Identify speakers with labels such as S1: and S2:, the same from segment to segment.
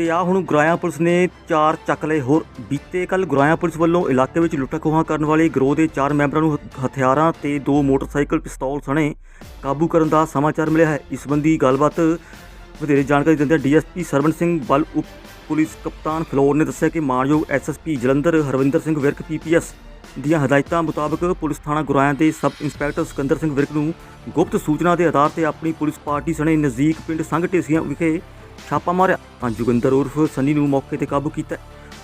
S1: ਤੇ ਆ ਹੁਣ ਗੁਰਾਇਆ ਪੁਲਿਸ ਨੇ ਚਾਰ ਚੱਕ ਲਏ ਹੋਰ ਬੀਤੇ ਕੱਲ ਗੁਰਾਇਆ ਪੁਲਿਸ ਵੱਲੋਂ ਇਲਾਕੇ ਵਿੱਚ ਲੁੱਟਾਂ ਖੋਹਾਂ ਕਰਨ ਵਾਲੇ ਗਰੋਹ ਦੇ ਚਾਰ ਮੈਂਬਰਾਂ ਨੂੰ ਹ- ਹਥਿਆਰਾਂ ਤੇ ਦੋ ਮੋਟਰਸਾਈਕਲ ਪਿਸਤੌਲ ਸਣੇ ਕਾਬੂ ਕਰਨ ਦਾ ਸਮਾਚਾਰ ਮਿਲਿਆ ਹੈ। ਇਸ ਸੰਬੰਧੀ ਗੱਲਬਾਤ ਵਧੇਰੇ ਜਾਣਕਾਰੀ ਦਿੰਦਿਆਂ ਡੀਐਸਪੀ ਸਰਵਨ ਸਿੰਘ ਬਲ ਉਪ ਪੁਲਿਸ ਕਪਤਾਨ ਫਲੋਰ ਨੇ ਦੱਸਿਆ ਕਿ ਮਾਨਯੋਗ ਐਸਐਸਪੀ ਜਲੰਧਰ ਹਰਵਿੰਦਰ ਸਿੰਘ ਵਿਰਕ ਪੀਪੀਐਸ ਦੀਆਂ ਹਦਾਇਤਾਂ ਮੁਤਾਬਕ ਪੁਲਿਸ ਥਾਣਾ ਗੁਰਾਇਆਂ ਦੇ ਸਬ ਇੰਸਪੈਕਟਰ ਸਿਕੰਦਰ ਸਿੰਘ ਵਿਰਕ ਨੂੰ ਗੁਪਤ ਸੂਚਨਾ ਦੇ ਆਧਾਰ ਤੇ ਆਪਣੀ ਪੁਲਿਸ ਪਾਰਟੀ ਸਣੇ ਨਜ਼ਦੀਕ ਪਿੰਡ ਸੰਘ ਢੇਸੀਆਂ ਵਿਖੇ ਛਾਪਾ ਮਾਰਿਆ ਤਾਂ ਜੋਗਿੰਦਰ ਉਰਫ ਸੰਨੀ ਨੂੰ ਮੌਕੇ ਤੇ ਕਾਬੂ ਕੀਤਾ।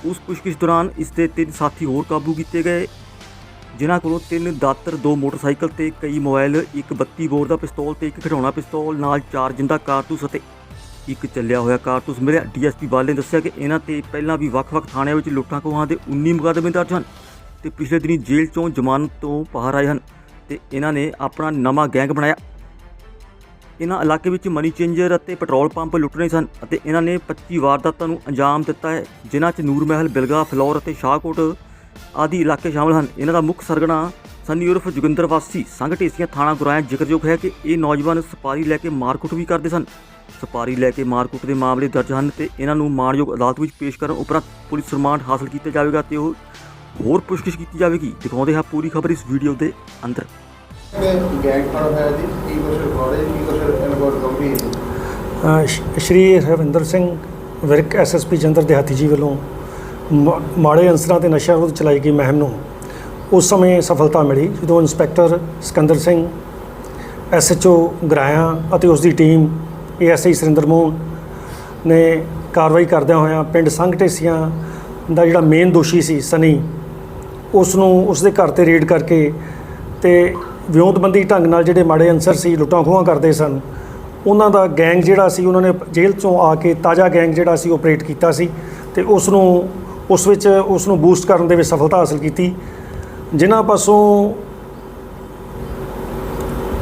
S1: ਉਸ ਪੁੱਛਗਿੱਛ ਦੌਰਾਨ ਇਸ ਦੇ ਤਿੰਨ ਸਾਥੀ ਹੋਰ ਕਾਬੂ ਕੀਤੇ ਗਏ, ਜਿਨ੍ਹਾਂ ਕੋਲੋਂ ਤਿੰਨ ਦਾਤਰ, ਦੋ ਮੋਟਰਸਾਈਕਲ ਤੇ, ਕਈ ਮੋਬਾਈਲ, ਇੱਕ 32 ਬੋਰ ਦਾ ਪਿਸਤੌਲ ਤੇ, ਇੱਕ ਖਿਡੌਣਾ ਪਿਸਤੌਲ, ਨਾਲ ਚਾਰ ਜਿੰਦਾ ਕਾਰਤੂਸ ਅਤੇ ਇੱਕ ਚੱਲਿਆ ਹੋਇਆ ਕਾਰਤੂਸ ਮਿਲਿਆ। ਡੀਐਸਪੀ ਬਾਲ ਨੇ ਦੱਸਿਆ ਕਿ ਇਹਨਾਂ ਤੇ ਪਹਿਲਾਂ ਵੀ ਵੱਖ-ਵੱਖ ਥਾਣਿਆਂ ਵਿੱਚ ਲੁੱਟਾਂ ਖੋਹਾਂ ਦੇ 19 ਮੁਕੱਦਮੇ ਦਰਜ ਹਨ ਤੇ ਪਿਛਲੇ ਦਿਨੀ ਜੇਲ੍ਹ ਚੋਂ ਜ਼ਮਾਨਤ ਤੋਂ ਬਾਹਰ ਆਏ ਹਨ ਤੇ ਇਹਨਾਂ ਨੇ ਆਪਣਾ ਨਵਾਂ ਗੈਂਗ ਬਣਾਇਆ। ਇਹਨਾਂ ਇਲਾਕੇ ਵਿੱਚ ਮਨੀ ਚੇਂਜਰ ਅਤੇ ਪੈਟਰੋਲ ਪੰਪ ਲੁੱਟਣੇ ਸਨ ਅਤੇ ਇਹਨਾਂ ਨੇ 25 ਵਾਰਦਾਤਾਂ ਨੂੰ ਅੰਜਾਮ ਦਿੱਤਾ ਹੈ, ਜਿਨ੍ਹਾਂ 'ਚ ਨੂਰ ਮਹਿਲ, ਬਿਲਗਾ, ਫਲੌਰ ਅਤੇ ਸ਼ਾਹਕੋਟ ਆਦਿ ਇਲਾਕੇ ਸ਼ਾਮਲ ਹਨ। ਇਹਨਾਂ ਦਾ ਮੁੱਖ ਸਰਗਣਾ ਸੰਨੀ ਉਰਫ ਜੋਗਿੰਦਰ ਵਾਸੀ ਸੰਘ ਢੇਸੀਆਂ ਥਾਣਾ ਗੁਰਾਇਆ ਜ਼ਿਕਰਯੋਗ ਹੈ ਕਿ ਇਹ ਨੌਜਵਾਨ ਸਪਾਰੀ ਲੈ ਕੇ ਮਾਰਕੁੱਟ ਵੀ ਕਰਦੇ ਸਨ। ਸਪਾਰੀ ਲੈ ਕੇ ਮਾਰਕੁੱਟ ਦੇ ਮਾਮਲੇ ਦਰਜ ਹਨ ਤੇ ਇਹਨਾਂ ਨੂੰ ਮਾਣਯੋਗ ਅਦਾਲਤ ਵਿੱਚ ਪੇਸ਼ ਕਰਨ ਉਪਰੰਤ ਪੁਲਿਸ ਰਿਮਾਂਡ ਹਾਸਲ ਕੀਤਾ ਜਾਵੇਗਾ ਤੇ ਉਹ ਹੋਰ ਪੁੱਛਗਿੱਛ ਕੀਤੀ ਜਾਵੇਗੀ। ਦਿਖਾਉਂਦੇ ਹਾਂ ਪੂਰੀ ਖਬਰ ਇਸ ਵੀਡੀਓ ਦੇ ਅੰਦਰ।
S2: ਸ਼੍ਰੀ ਹਰਵਿੰਦਰ ਸਿੰਘ ਵਿਰਕ ਐਸਐਸਪੀ ਜੰਦਰ ਦਿਹਾਤੀ ਜੀ ਵੱਲੋਂ ਮ- ਮਾੜੇ ਅੰਸਰਾਂ ਤੇ ਨਸ਼ਾ ਵਿਰੁੱਧ ਚਲਾਈ ਗਈ ਮਹਿਮ ਨੂੰ ਉਸ ਸਮੇਂ ਸਫਲਤਾ ਮਿਲੀ, ਜਦੋਂ ਇੰਸਪੈਕਟਰ ਸਿਕੰਦਰ ਸਿੰਘ ਐਸਐਚਓ ਗਰਾਇਆ ਅਤੇ ਉਸ ਦੀ ਟੀਮ ਏਐਸਆਈ ਸੁਰਿੰਦਰ ਮੋਹਨ ਨੇ ਕਾਰਵਾਈ ਕਰਦਿਆਂ ਹੋਇਆਂ ਪਿੰਡ ਸੰਘ ਢੇਸੀਆਂ ਦਾ ਜਿਹੜਾ ਮੇਨ ਦੋਸ਼ੀ ਸੀ ਸਨੀ, ਉਸ ਨੂੰ ਉਸ ਦੇ ਘਰ ਤੇ ਰੇਡ ਕਰਕੇ ਤੇ ਵਿਉਂਤਬੰਦੀ ਢੰਗ ਨਾਲ ਜਿਹੜੇ ਮਾੜੇ ਅਨਸਰ ਸੀ, ਲੁੱਟਾਂ ਖੋਹਾਂ ਕਰਦੇ ਸਨ, ਉਹਨਾਂ ਦਾ ਗੈਂਗ ਜਿਹੜਾ ਸੀ, ਉਹਨਾਂ ਨੇ ਜੇਲ੍ਹ ਚੋਂ ਆ ਕੇ ਤਾਜ਼ਾ ਗੈਂਗ ਜਿਹੜਾ ਸੀ ਆਪਰੇਟ ਕੀਤਾ ਸੀ ਤੇ ਉਸ ਨੂੰ ਉਸ ਵਿੱਚ ਉਸ ਨੂੰ ਬੂਸਟ ਕਰਨ ਦੇ ਵਿੱਚ ਸਫਲਤਾ ਹਾਸਲ ਕੀਤੀ। ਜਿਨ੍ਹਾਂ ਪਾਸੋਂ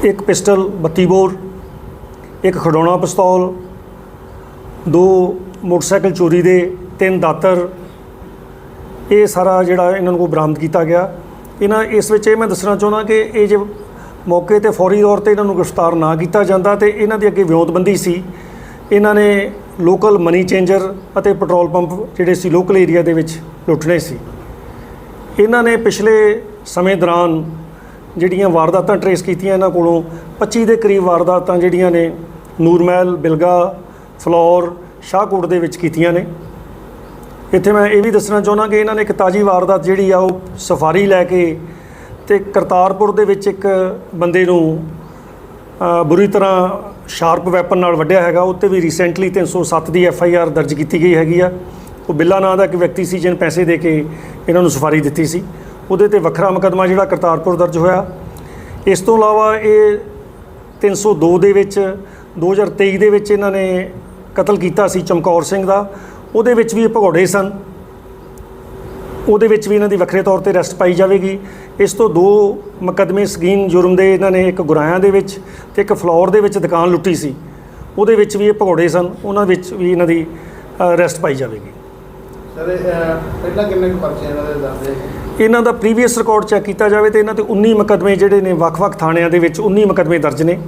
S2: ਇੱਕ ਪਿਸਟਲ 32 ਬੋਰ, ਇੱਕ ਖਿਡੌਣਾ ਪਿਸਤੌਲ, ਦੋ ਮੋਟਰਸਾਈਕਲ ਚੋਰੀ ਦੇ, ਤਿੰਨ ਦਾਤਰ, ਇਹ ਸਾਰਾ ਜਿਹੜਾ ਇਹਨਾਂ ਨੂੰ ਬਰਾਮਦ ਕੀਤਾ ਗਿਆ। ਇਹਨਾਂ ਇਸ ਵਿੱਚ ਇਹ ਮੈਂ ਦੱਸਣਾ ਚਾਹੁੰਦਾ ਕਿ ਇਹ ਜੇ ਮੌਕੇ ਤੇ ਫੌਰੀ ਤੌਰ ਤੇ ਇਹਨਾਂ ਨੂੰ ਗ੍ਰਿਫਤਾਰ ਨਾ ਕੀਤਾ ਜਾਂਦਾ ਤੇ ਇਹਨਾਂ ਦੀ ਅੱਗੇ ਵਿਉਂਤਬੰਦੀ ਸੀ। ਇਹਨਾਂ ਨੇ ਲੋਕਲ ਮਨੀ ਚੇਂਜਰ ਅਤੇ ਪੈਟਰੋਲ ਪੰਪ ਜਿਹੜੇ ਸੀ ਲੋਕਲ ਏਰੀਆ ਦੇ ਵਿੱਚ ਲੁੱਟਣੇ ਸੀ। ਇਹਨਾਂ ਨੇ ਪਿਛਲੇ ਸਮੇਂ ਦੌਰਾਨ ਜਿਹੜੀਆਂ ਵਾਰਦਾਤਾਂ ਟਰੇਸ ਕੀਤੀਆਂ ਇਹਨਾਂ ਕੋਲੋਂ 25 ਦੇ ਕਰੀਬ ਵਾਰਦਾਤਾਂ ਜਿਹੜੀਆਂ ਨੇ ਨੂਰਮਹਿਲ, ਬਿਲਗਾ, ਫਲੌਰ, ਸ਼ਾਹਕੋਟ ਦੇ ਵਿੱਚ ਕੀਤੀਆਂ ਨੇ। ਇੱਥੇ ਮੈਂ ਇਹ ਵੀ ਦੱਸਣਾ ਚਾਹੁੰਦਾ ਕਿ ਇਹਨਾਂ ਨੇ ਇੱਕ ਤਾਜੀ ਵਾਰਦਾਤ ਜਿਹੜੀ ਆ ਉਹ ਸਫਾਰੀ ਲੈ ਕੇ ਤੇ ਕਰਤਾਰਪੁਰ ਦੇ ਵਿੱਚ ਇੱਕ ਬੰਦੇ ਨੂੰ ਬੁਰੀ ਤਰ੍ਹਾਂ ਸ਼ਾਰਪ ਵੈਪਨ ਨਾਲ ਵੱਢਿਆ ਹੈਗਾ। ਉੱਤੇ ਵੀ ਰੀਸੈਂਟਲੀ 307 ਦੀ ਐਫ ਆਈ ਆਰ ਦਰਜ ਕੀਤੀ ਗਈ ਹੈਗੀ ਆ। ਉਹ ਬਿੱਲਾ ਨਾਂ ਦਾ ਇੱਕ ਵਿਅਕਤੀ ਸੀ ਜਿਹਨੇ ਪੈਸੇ ਦੇ ਕੇ ਇਹਨਾਂ ਨੂੰ ਸਫਾਰੀ ਦਿੱਤੀ ਸੀ। ਉਹਦੇ ਤੇ ਵੱਖਰਾ ਮੁਕੱਦਮਾ ਜਿਹੜਾ ਕਰਤਾਰਪੁਰ ਦਰਜ ਹੋਇਆ। ਇਸ ਤੋਂ ਇਲਾਵਾ ਇਹ 302 ਦੇ ਵਿੱਚ 2023 ਦੇ ਵਿੱਚ ਇਹਨਾਂ ਨੇ ਕਤਲ ਕੀਤਾ ਸੀ ਚਮਕੌਰ ਸਿੰਘ ਦਾ। ਉਹਦੇ ਵਿੱਚ ਵੀ ਇਹ ਭਗੌੜੇ ਸਨ। ਉਹਦੇ ਵਿੱਚ ਵੀ ਇਹਨਾਂ ਦੀ ਵੱਖਰੇ ਤੌਰ ਤੇ ਅਰੈਸਟ ਪਾਈ ਜਾਵੇਗੀ। ਇਸ ਤੋਂ ਦੋ ਮੁਕੱਦਮੇ ਸਕੀਨ ਜੁਰਮ ਦੇ ਇਹਨਾਂ ਨੇ ਇੱਕ ਗੁਰਾਇਆਂ ਦੇ ਵਿੱਚ ਤੇ ਇੱਕ ਫਲੋਰ ਦੇ ਵਿੱਚ ਦੁਕਾਨ ਲੁੱਟੀ ਸੀ। ਉਹਦੇ ਵਿੱਚ ਵੀ ਇਹ ਭਗੌੜੇ ਸਨ। ਉਹਨਾਂ ਵਿੱਚ ਵੀ ਇਹਨਾਂ ਦੀ ਅਰੈਸਟ ਪਾਈ ਜਾਵੇਗੀ।
S3: ਸਰ ਪਹਿਲਾਂ ਕਿੰਨੇ ਕੁ ਪਰਚੇ ਇਹਨਾਂ ਦੇ ਦੱਸਦੇ
S2: ਇਹਨਾਂ ਦਾ ਪ੍ਰੀਵੀਅਸ ਰਿਕਾਰਡ ਚੈੱਕ ਕੀਤਾ ਜਾਵੇ ਤੇ ਇਹਨਾਂ ਤੇ 19 ਮੁਕੱਦਮੇ ਜਿਹੜੇ ਨੇ ਵੱਖ-ਵੱਖ ਥਾਣਿਆਂ ਦੇ ਵਿੱਚ 19 ਮੁਕੱਦਮੇ ਦਰਜ ਨੇ।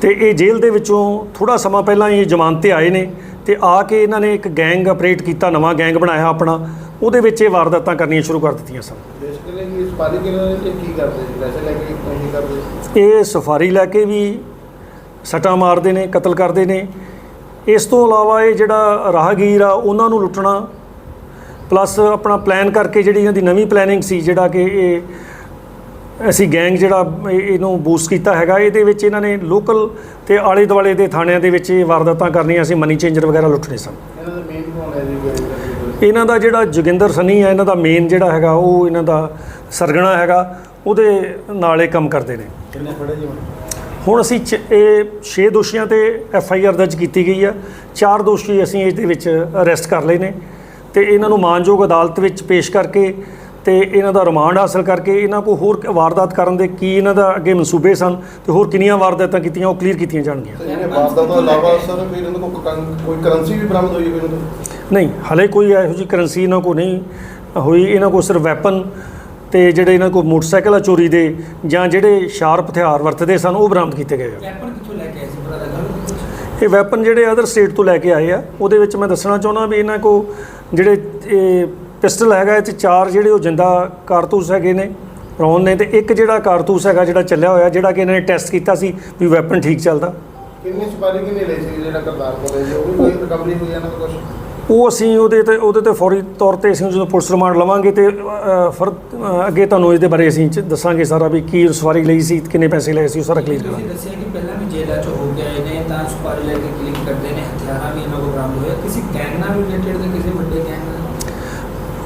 S2: ਤੇ ਇਹ ਜੇਲ੍ਹ ਦੇ ਵਿੱਚੋਂ ਥੋੜਾ ਸਮਾਂ ਪਹਿਲਾਂ ਇਹ ਜ਼ਮਾਨਤ ਤੇ ਆਏ ਨੇ। ਤੇ ਆ ਕੇ ਇਹਨਾਂ ਨੇ ਇੱਕ ਗੈਂਗ ਆਪਰੇਟ ਕੀਤਾ ਨਵਾਂ ਗੈਂਗ ਬਣਾਇਆ ਆਪਣਾ ਉਹਦੇ ਵਿੱਚ ਇਹ ਵਾਰਦਾਤਾਂ ਕਰਨੀਆਂ ਸ਼ੁਰੂ ਕਰ ਦਿੱਤੀਆਂ ਸਨ।
S3: ਬੇਸਿਕਲੀ ਕੀ ਸਪਾਰੀ ਕਿਹਨਾਂ ਨੇ ਤੇ ਕੀ ਕਰਦੇ ਸੀ ਪੈਸੇ ਲੈ ਕੇ ਕੀ ਕਰਦੇ?
S2: ਇਹ ਸਫਾਰੀ ਲੈ ਕੇ ਵੀ ਸੱਟਾਂ ਮਾਰਦੇ ਨੇ ਕਤਲ ਕਰਦੇ ਨੇ। ਇਸ ਤੋਂ ਇਲਾਵਾ ਇਹ ਜਿਹੜਾ ਰਾਹਗੀਰ ਆ ਉਹਨਾਂ ਨੂੰ ਲੁੱਟਣਾ ਪਲੱਸ ਆਪਣਾ ਪਲਾਨ ਕਰਕੇ ਜਿਹੜੀ ਇਹਨਾਂ ਦੀ ਨਵੀਂ ਪਲੈਨਿੰਗ ਸੀ ਜਿਹੜਾ ਕਿ ਇਹ ਅਸੀਂ ਗੈਂਗ ਜਿਹੜਾ ਇਹ- ਇਹਨੂੰ ਬੂਸਟ ਕੀਤਾ ਹੈਗਾ ਇਹਦੇ ਵਿੱਚ ਇਹਨਾਂ ਨੇ ਲੋਕਲ ਤੇ ਆਲੇ ਦੁਆਲੇ ਦੇ ਥਾਣਿਆਂ ਦੇ ਵਿੱਚ ਇਹ ਵਾਰਦਾਤਾਂ ਕਰਨੀਆਂ ਸੀ ਮਨੀ ਚੇਂਜਰ ਵਗੈਰਾ ਲੁੱਟਣੇ ਸਨ।
S3: ਇਹਨਾਂ ਦਾ
S2: ਜਿਹੜਾ? ਜੋਗਿੰਦਰ ਸਨੀ ਹੈ ਇਹਨਾਂ ਦਾ ਮੇਨ ਜਿਹੜਾ ਹੈਗਾ ਉਹ ਇਹਨਾਂ ਦਾ ਸਰਗਣਾ ਹੈਗਾ ਉਹਦੇ ਨਾਲ ਇਹ ਕੰਮ ਕਰਦੇ ਨੇ।
S3: ਕਿੰਨੇ ਫੜੇ ਜੀ ਹੁਣ?
S2: ਅਸੀਂ ਇਹ 6 ਦੋਸ਼ੀਆਂ ਤੇ ਐਫ ਆਈ ਆਰ ਦਰਜ ਕੀਤੀ ਗਈ ਆ। ਚਾਰ ਦੋਸ਼ੀ ਅਸੀਂ ਇਸ ਦੇ ਵਿੱਚ ਅਰੈਸਟ ਕਰ ਲਏ ਨੇ ਤੇ ਇਹਨਾਂ ਨੂੰ ਮਾਨਯੋਗ ਅਦਾਲਤ ਵਿੱਚ ਪੇਸ਼ ਕਰਕੇ ਤੇ ਇਹਨਾਂ ਦਾ ਰਿਮਾਂਡ ਹਾਸਲ ਕਰਕੇ ਇਹਨਾਂ ਕੋ ਹੋਰ ਕ- ਵਾਰਦਾਤ ਕਰਨ ਦੇ ਕੀ ਇਹਨਾਂ ਦਾ ਅੱਗੇ ਮਨਸੂਬੇ ਸਨ ਤੇ ਹੋਰ ਕਿੰਨੀਆਂ ਵਾਰਦਾਤਾਂ ਕੀਤੀਆਂ ਉਹ ਕਲੀਅਰ ਕੀਤੀਆਂ ਜਾਣਗੀਆਂ।
S3: ਇਹਨੇ ਵਾਰਦਾਤ ਤੋਂ ਇਲਾਵਾ ਸਰ ਫਿਰ ਇਹਨਾਂ ਕੰ- ਕੋਈ ਕਰੰਸੀ ਵੀ ਬਰਾਮਦ ਹੋਈ ਹੋਈ ਇਹਨਾਂ ਤੋਂ
S2: ਨਹੀਂ ਹਲੇ ਕੋਈ ਇਹੋ ਜਿਹੀ ਕਰੰਸੀ ਇਹਨਾਂ ਕੋ ਨਹੀਂ ਹੋਈ। ਇਹਨਾਂ ਕੋ ਸਿਰਫ ਵੈਪਨ ਤੇ ਜਿਹੜੇ ਇਹਨਾਂ ਕੋ ਮੋਟਰਸਾਈਕਲ ਆ ਚੋਰੀ ਦੇ ਜਾਂ ਜਿਹੜੇ ਸ਼ਾਰਪ ਹਥਿਆਰ ਵਰਤਦੇ ਸਨ ਉਹ ਬਰਾਮਦ ਕੀਤੇ ਗਏ ਆ।
S4: ਵੈਪਨ ਕਿੱਥੋਂ ਲੈ ਕੇ ਆਏ ਸੀ? ਪਤਾ ਲੱਗਾ?
S2: ਇਹ ਵੈਪਨ ਜਿਹੜੇ ਅਦਰ ਸਟੇਟ ਤੋਂ ਲੈ ਕੇ ਆਏ ਆ ਉਹਦੇ ਵਿੱਚ ਮੈਂ ਦੱਸਣਾ ਚਾਹੁੰਦਾ ਵੀ ਇਹਨਾਂ ਕੋ ਜਿਹੜੇ ਇਹ ਪਿਸਟਲ ਹੈਗਾ ਇਹ 'ਚ ਚਾਰ ਜਿਹੜੇ ਉਹ ਜਿੰਦਾ ਕਾਰਤੂਸ ਹੈਗੇ ਨੇ ਰੌਨ ਨੇ ਤੇ ਇੱਕ ਜਿਹੜਾ ਕਾਰਤੂਸ ਹੈਗਾ ਜਿਹੜਾ ਚੱਲਿਆ ਹੋਇਆ ਜਿਹੜਾ ਕਿ ਇਹਨਾਂ ਨੇ ਟੈਸਟ ਕੀਤਾ ਸੀ ਵੀ ਵੈਪਨ ਠੀਕ ਚੱਲਦਾ।
S3: ਕਿੰਨੀ ਸਪਾਰੀ ਕਿੰਨੀ ਲਈ ਸੀ ਜਿਹੜਾ ਕਰਤਾਰਪੁਰ ਹੈ ਜੀ ਉਹ ਵੀ ਕੋਈ ਰਿਕਵਰੀ ਹੋਈ ਇਹਨਾਂ ਕੁਝ
S2: ਉਹ ਅਸੀਂ ਉਹਦੇ ਤੇ ਉਹਦੇ ਤੇ ਫੌਰੀ ਤੌਰ ਤੇ ਅਸੀਂ ਜਦੋਂ ਪੁਲਿਸ ਰਿਮਾਂਡ ਲਵਾਂਗੇ ਤੇ ਅ, ਫਿਰ ਅੱਗੇ ਤੁਹਾਨੂੰ ਇਹਦੇ ਬਾਰੇ ਅਸੀਂ ਚ- ਦੱਸਾਂਗੇ ਸਾਰਾ ਵੀ ਕੀ ਸਵਾਰੀ ਲਈ ਸੀ ਕਿੰਨੇ ਪੈਸੇ ਲਏ ਸੀ ਉਹ ਸਾਰਾ ਕਲੀਅਰ
S4: ਤੁਸੀਂ
S2: ਕਰਾਂਗੇ
S4: ਦੱਸਿਆ ਕਿ ਪਹਿਲਾਂ ਵੀ ਜੇਲ੍ਹਾਂ ਚ ਹੋ ਕੇ ਆਏ ਨੇ ਤਾਂ ਸੁਪਾਰੀ ਲੈ ਕੇ ਕਲਿੱਕ ਕਰਦੇ ਨੇ ਹਥਿਆਰਾਂ ਵੀ ਇਹਨਾਂ ਕੋਲ ਬਰਾਮਦ ਹੋਇਆ ਕਿਸੇ ਗੈਂਗ ਨਾਲ ਰਿਲੇਟਡ ਤੇ ਕਿਸੇ ਵੱਡੇ ਗੈਂਗ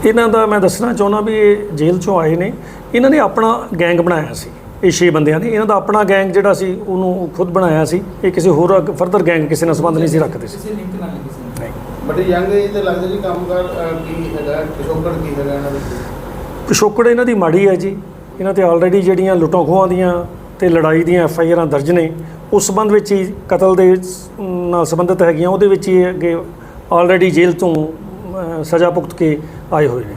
S2: ਇਹਨਾਂ ਦਾ ਮੈਂ ਦੱਸਣਾ ਚਾਹੁੰਦਾ ਵੀ ਇਹ ਜੇਲ੍ਹ ਚੋਂ ਆਏ ਨੇ। ਇਹਨਾਂ ਨੇ ਆਪਣਾ ਗੈਂਗ ਬਣਾਇਆ ਸੀ ਇਹ ਛੇ ਬੰਦਿਆਂ ਨੇ। ਇਹਨਾਂ ਦਾ ਆਪਣਾ ਗੈਂਗ ਜਿਹੜਾ ਸੀ ਉਹਨੂੰ ਖੁਦ ਬਣਾਇਆ ਸੀ। ਇਹ ਕਿਸੇ ਹੋਰ ਫਰਦਰ ਗੈਂਗ ਕਿਸੇ ਨਾਲ ਸੰਬੰਧ ਨਹੀਂ ਸੀ ਰੱਖਦੇ ਸੀ।
S4: ਕਿਸੇ ਲਿੰਕ ਨਾਲ ਨਹੀਂ ਕਿਸੇ ਨਾਲ।
S2: ਨਹੀਂ।
S3: ਬੜੀ ਯੰਗ ਏਜ ਤੇ ਲੱਗਦਾ ਜੀ ਕੰਮਕਾਰ ਕੀ ਹੈਗਾ ਪਿਛੋਕੜ ਕੀ ਹੈਗਾ ਇਹਨਾਂ ਦਾ
S2: ਪਿਛੋਕੜ ਇਹਨਾਂ ਦੀ ਮਾੜੀ ਹੈ ਜੀ। ਇਹਨਾਂ ਤੇ ਆਲਰੇਡੀ ਜਿਹੜੀਆਂ ਲੁੱਟਾਂ ਖੋਹਾਂ ਦੀਆਂ ਤੇ ਲੜਾਈ ਦੀਆਂ ਐਫ ਆਈ ਆਰਾਂ ਦਰਜ ਨੇ। ਉਸ ਸੰਬੰਧ ਵਿੱਚ ਹੀ ਕਤਲ ਦੇ ਨਾਲ ਸੰਬੰਧਿਤ ਹੈਗੀਆਂ। ਉਹਦੇ ਵਿੱਚ ਹੀ ਇਹ ਅੱਗੇ ਆਲਰੇਡੀ ਜੇਲ੍ਹ ਤੋਂ ਸਜ਼ਾ ਭੁਗਤ ਕੇ ਆਏ ਹੋਏ ਨੇ।